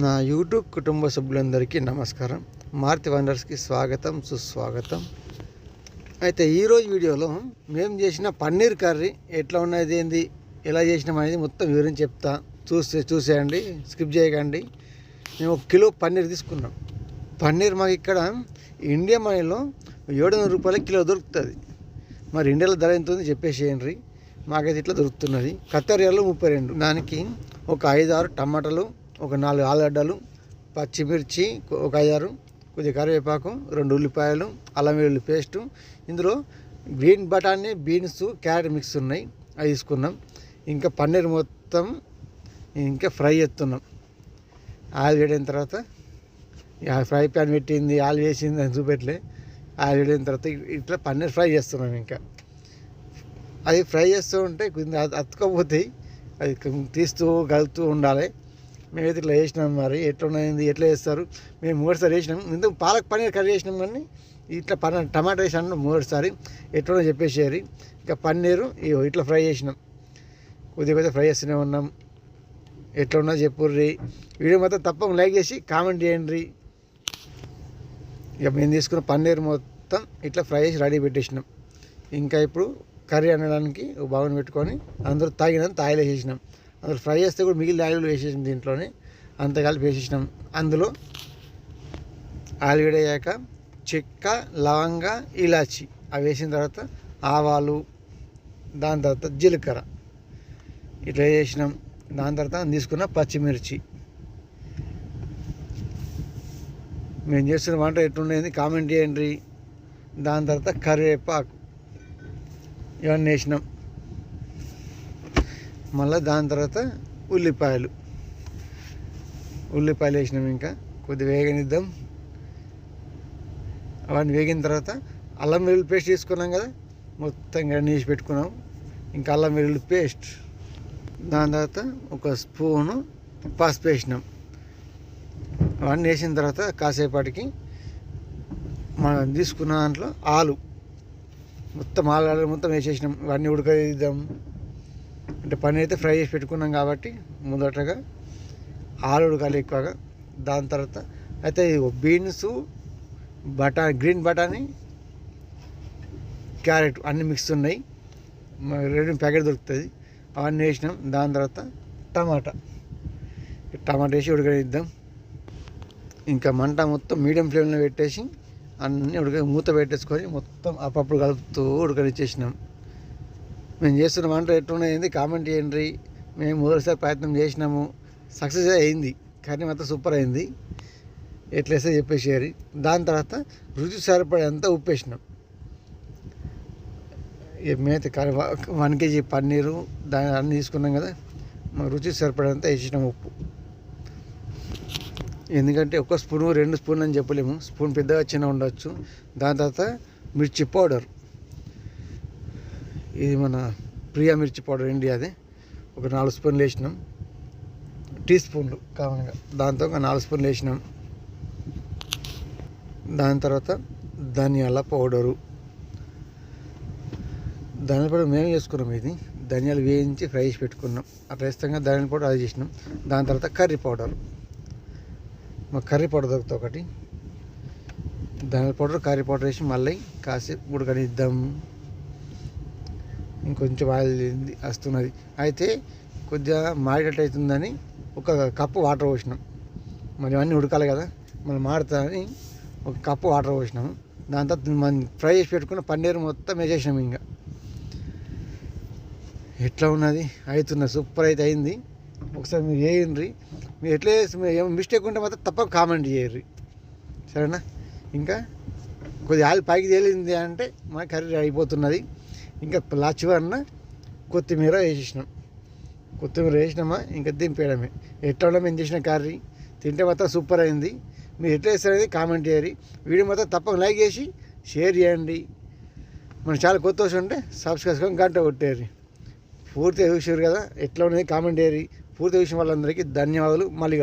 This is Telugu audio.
నా యూట్యూబ్ కుటుంబ సభ్యులందరికీ నమస్కారం. మారుతి వండర్స్కి స్వాగతం సుస్వాగతం. అయితే ఈరోజు వీడియోలో మేము చేసిన పన్నీర్ కర్రీ ఎట్లా ఉన్నది ఏంది ఎలా చేసినాం అనేది మొత్తం వివరించి చెప్తా. చూసే చూసేయండి స్కిప్ చేయకండి. మేము ఒక కిలో పన్నీర్ తీసుకున్నాం. పన్నీర్ మాకు ఇక్కడ ఇండియా మనీలో ఏడు వందల రూపాయల కిలో దొరుకుతుంది. మరి ఇండియాలో ధర ఎంత ఉంది చెప్పేసేయండి. మాకైతే ఇట్లా దొరుకుతున్నది. కత్తరియాలో ముప్పై రెండు. దానికి ఒక ఐదు ఆరు టమాటాలు ఒక నాలుగు ఆలుగడ్డలు పచ్చిమిర్చి ఒక ఐదారు కొద్దిగా కరివేపాకు రెండు ఉల్లిపాయలు అల్లం వెల్లుల్లి పేస్టు. ఇందులో గ్రీన్ బఠానీ బీన్స్ క్యారెట్ మిక్స్ ఉన్నాయి. అవి తీసుకున్నాం. ఇంకా పన్నీర్ మొత్తం ఇంకా ఫ్రై చేస్తున్నాం. ఆయిల్ వేడిన తర్వాత ఫ్రై ప్యాన్ పెట్టింది ఆయిల్ వేసింది అని చూపెట్టలే. ఆయిల్ వేడిన తర్వాత ఇట్లా పన్నీర్ ఫ్రై చేస్తున్నాం ఇంకా. అది ఫ్రై చేస్తూ ఉంటే కొంచెం అత్- అది తీస్తూ కలుపుతూ ఉండాలి. మేమైతే ఇట్లా వేసినాం మరి ఎట్లున్నది ఎట్లా వేస్తారు మేము మూడుసారి వేసినాం ఇందుకు పాలక్ పన్నీర్ కర్రీ వేసినాం కానీ ఇట్లా పన్న టమాటా వేసాను మూడుసారి ఎట్లా చెప్పేసేయారు ఇంకా పన్నీరు ఇగో ఇట్లా ఫ్రై చేసినాం. కొద్దిగా కొద్దిగా ఫ్రై చేస్తూనే ఉన్నాం. ఎట్లున్నా చెప్పుర్రి. వీడియో మొత్తం తప్పక లైక్ చేసి కామెంట్ చేయండి. ఇక మేము తీసుకున్న పన్నీర్ మొత్తం ఇట్లా ఫ్రై చేసి రెడీ పెట్టేసినాం. ఇంకా ఇప్పుడు కర్రీ అనడానికి బాగుని పెట్టుకొని అందరూ తాగినాం తాయిలేసేసినాం అందులో ఫ్రై చేస్తే కూడా మిగిలిన ఆయిల్ వేసేసాం దీంట్లోనే అంత కలిపి వేసేసినాం. అందులో ఆయిల్ వేడయ్యాక చెక్క లవంగ ఇలాచి. అవి వేసిన తర్వాత ఆవాలు దాని తర్వాత జీలకర్ర. ఇట్లా వేసినాం. దాని తర్వాత తీసుకున్న పచ్చిమిర్చి. మేము చేస్తున్న వంట ఎట్లుండేది కామెంట్ చేయండి. దాని తర్వాత కరివేపాకు. ఇవన్నీ వేసినాం. మళ్ళీ దాని తర్వాత ఉల్లిపాయలు. ఉల్లిపాయలు వేసినాం ఇంకా. కొద్దిగా వేగనిద్దాం. అవన్నీ వేగిన తర్వాత అల్లం వెల్లుల్లి పేస్ట్ తీసుకున్నాం కదా మొత్తం గడ్డి వేసి పెట్టుకున్నాం. ఇంకా అల్లం వెల్లుల్లి పేస్ట్. దాని తర్వాత ఒక స్పూను పసుపు వేసినాం. అవన్నీ వేసిన తర్వాత కాసేపటికి మనం తీసుకున్న దాంట్లో ఆలు. మొత్తం ఆలు మొత్తం వేసేసినాం. ఇవన్నీ ఉడకదిద్దాం అంటే పన్నీర్ అయితే ఫ్రై చేసి పెట్టుకున్నాం కాబట్టి మొదటగా ఆలు ఉడకాలి ఎక్కువగా దాని తర్వాత అయితే బీన్స్ బటా గ్రీన్ బటానీ క్యారెట్ అన్నీ మిక్స్ ఉన్నాయి. రెడీ ప్యాకెట్ దొరుకుతుంది అవన్నీ వేసినాం. దాని తర్వాత టమాటా. టమాటా వేసి ఉడకనిద్దాం. ఇంకా మంట మొత్తం మీడియం ఫ్లేమ్లో పెట్టేసి అన్నీ ఉడక మూత పెట్టేసుకొని మొత్తం అప్పుడప్పుడు కలుపుతూ ఉడకనిచ్చేసినాం. మేము చేస్తున్న వంట ఎట్లున్నది కామెంట్ చేయండి. మేము మొదటిసారి ప్రయత్నం చేసినాము. సక్సెస్ అయింది. కర్రీ మాత్రం సూపర్ అయింది. ఎట్లేస్తే చెప్పేసేయారు దాని తర్వాత రుచి సరిపడేంత ఉప్పు వేసినాం ఇక మేమైతే కర్రీ వన్ కేజీ పన్నీరు దాని అన్నీ తీసుకున్నాం కదా. మాకు రుచి సరిపడేంత వేసినాం ఉప్పు. ఎందుకంటే ఒక స్పూను రెండు స్పూన్ అని చెప్పలేము. స్పూన్ పెద్దగా చిన్న ఉండొచ్చు. దాని తర్వాత మిర్చి పౌడర్. ఇది మన ప్రియా మిర్చి పౌడర్ ఇండియాది. ఒక నాలుగు స్పూన్లు వేసినాం. టీ స్పూన్లు కామన్గా. దాంతో ఒక నాలుగు స్పూన్లు వేసినాం. దాని తర్వాత ధనియాల పౌడరు. ధనియాల పౌడర్ మేము చేసుకున్నాం ఇది. ధనియాలు వేయించి ఫ్రై చేసి పెట్టుకున్నాం. అట్లా ఇష్టంగా ధనియాల పౌడర్ అది చేసినాం. దాని తర్వాత కర్రీ పౌడర్. మా కర్రీ పౌడర్ దొరుకుతుంది ఒకటి. ధనియాల పౌడర్ కర్రీ పౌడర్ వేసి మళ్ళీ కాసేపు ఉడకనిద్దాం. ఇంకొంచెం ఆయిల్ వస్తున్నది. అయితే కొద్దిగా మాడేటట్టు అవుతుందని ఒక కప్పు వాటర్ పోసినాం. మరి అన్నీ ఉడకాలి కదా. మనం మాడుతుందని ఒక కప్పు వాటర్ పోసినాము. దాని తర్వాత మనం ఫ్రై చేసి పెట్టుకున్న పన్నీర్ మొత్తం వేసేసినాం ఇంకా. ఎట్లా ఉన్నది? అవుతున్న సూపర్ అయితే అయింది. ఒకసారి మీరు వేయండి మీరు ఎట్లా చేసి మీరు ఏమైనా మిస్టేక్ ఉంటే మాత్రం తప్పక కామెంట్ చేయర్రి సరేనా? ఇంకా కొద్దిగా ఆయిల్ పైకి తేలింది అంటే మన కర్రీ అయిపోతున్నది. ఇంకా లాస్ట్ కొత్తిమీర వేసేసినాం. కొత్తిమీర వేసినామా? ఇంకా దింపేయడమే. ఎట్లా ఉన్నా మేము చేసిన కర్రీ? తింటే మాత్రం సూపర్ అయింది. మీరు ఎట్లా వేస్తారనేది కామెంట్ చేయాలి. వీడియో మాత్రం తప్పక లైక్ చేసి షేర్ చేయండి. మనం చాలా కొత్త వచ్చి ఉంటే సబ్స్క్రైబ్ చేసుకొని గంట కొట్టేరు పూర్తిగా చూసారు కదా? ఎట్లా ఉన్నది కామెంట్ చేయరు పూర్తిగా చూసిన వాళ్ళందరికీ ధన్యవాదాలు. మళ్ళీ